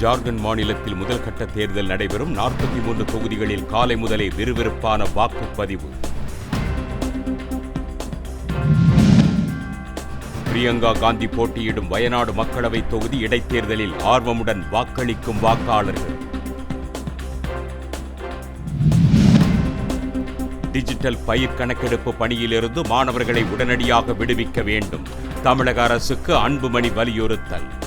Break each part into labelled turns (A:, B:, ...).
A: ஜார்க்கண்ட் மாநிலத்தில் முதல் கட்ட தேர்தல் நடைபெறும் நாற்பத்தி மூன்று தொகுதிகளில் காலை முதலே விறுவிறுப்பான வாக்குப்பதிவு. பிரியங்கா காந்தி போட்டியிடும் வயநாடு மக்களவை தொகுதி இடைத்தேர்தலில் ஆர்வமுடன் வாக்களிக்கும் வாக்காளர்கள். டிஜிட்டல் பயிர் கணக்கெடுப்பு பணியிலிருந்து மாணவர்களை உடனடியாக விடுவிக்க வேண்டும். தமிழக அரசுக்கு அன்புமணி வலியுறுத்தல்.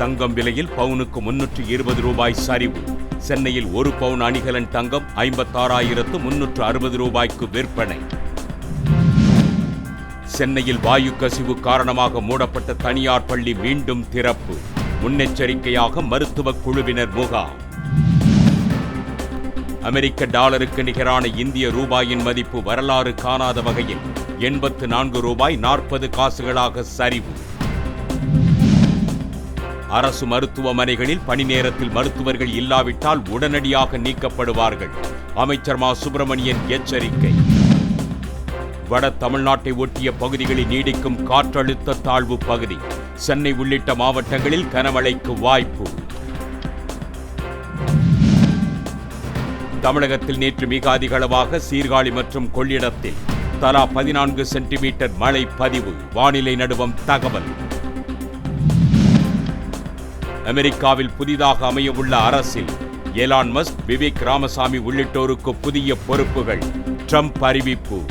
A: தங்கம் விலையில் பவுனுக்கு முன்னூற்று இருபது ரூபாய் சரிவு. சென்னையில் ஒரு பவுன் அணிகலன் தங்கம் ஐம்பத்தாறாயிரத்து முன்னூற்று அறுபது ரூபாய்க்கு விற்பனை. சென்னையில் வாயு கசிவு காரணமாக மூடப்பட்ட தனியார் பள்ளி மீண்டும் திறப்பு. முன்னெச்சரிக்கையாக மருத்துவ குழுவினர் முகாம். அமெரிக்க டாலருக்கு நிகரான இந்திய ரூபாயின் மதிப்பு வரலாறு காணாத வகையில் எண்பத்து நான்கு ரூபாய் நாற்பது காசுகளாக சரிவு. அரசு மருத்துவமனைகளில் பணி நேரத்தில் மருத்துவர்கள் இல்லாவிட்டால் உடனடியாக நீக்கப்படுவார்கள். அமைச்சர் மா. சுப்பிரமணியன் எச்சரிக்கை. வட தமிழ்நாட்டை ஒட்டிய பகுதிகளில் நீடிக்கும் காற்றழுத்த தாழ்வு பகுதி சென்னை உள்ளிட்ட மாவட்டங்களில் கனமழைக்கு வாய்ப்பு. தமிழகத்தில் நேற்று மிக அதிக அளவாக சீர்காழி மற்றும் கொள்ளிடத்தில் தலா பதினான்கு சென்டிமீட்டர் மழை பதிவு. வானிலை நடுவம் தகவல். அமெரிக்காவில் புதிதாக அமையவுள்ள அரசில் எலான் மஸ்க் விவேக் ராமசாமி உள்ளிட்டோருக்கு புதிய பொறுப்புகள். ட்ரம்ப் அறிவிப்பு.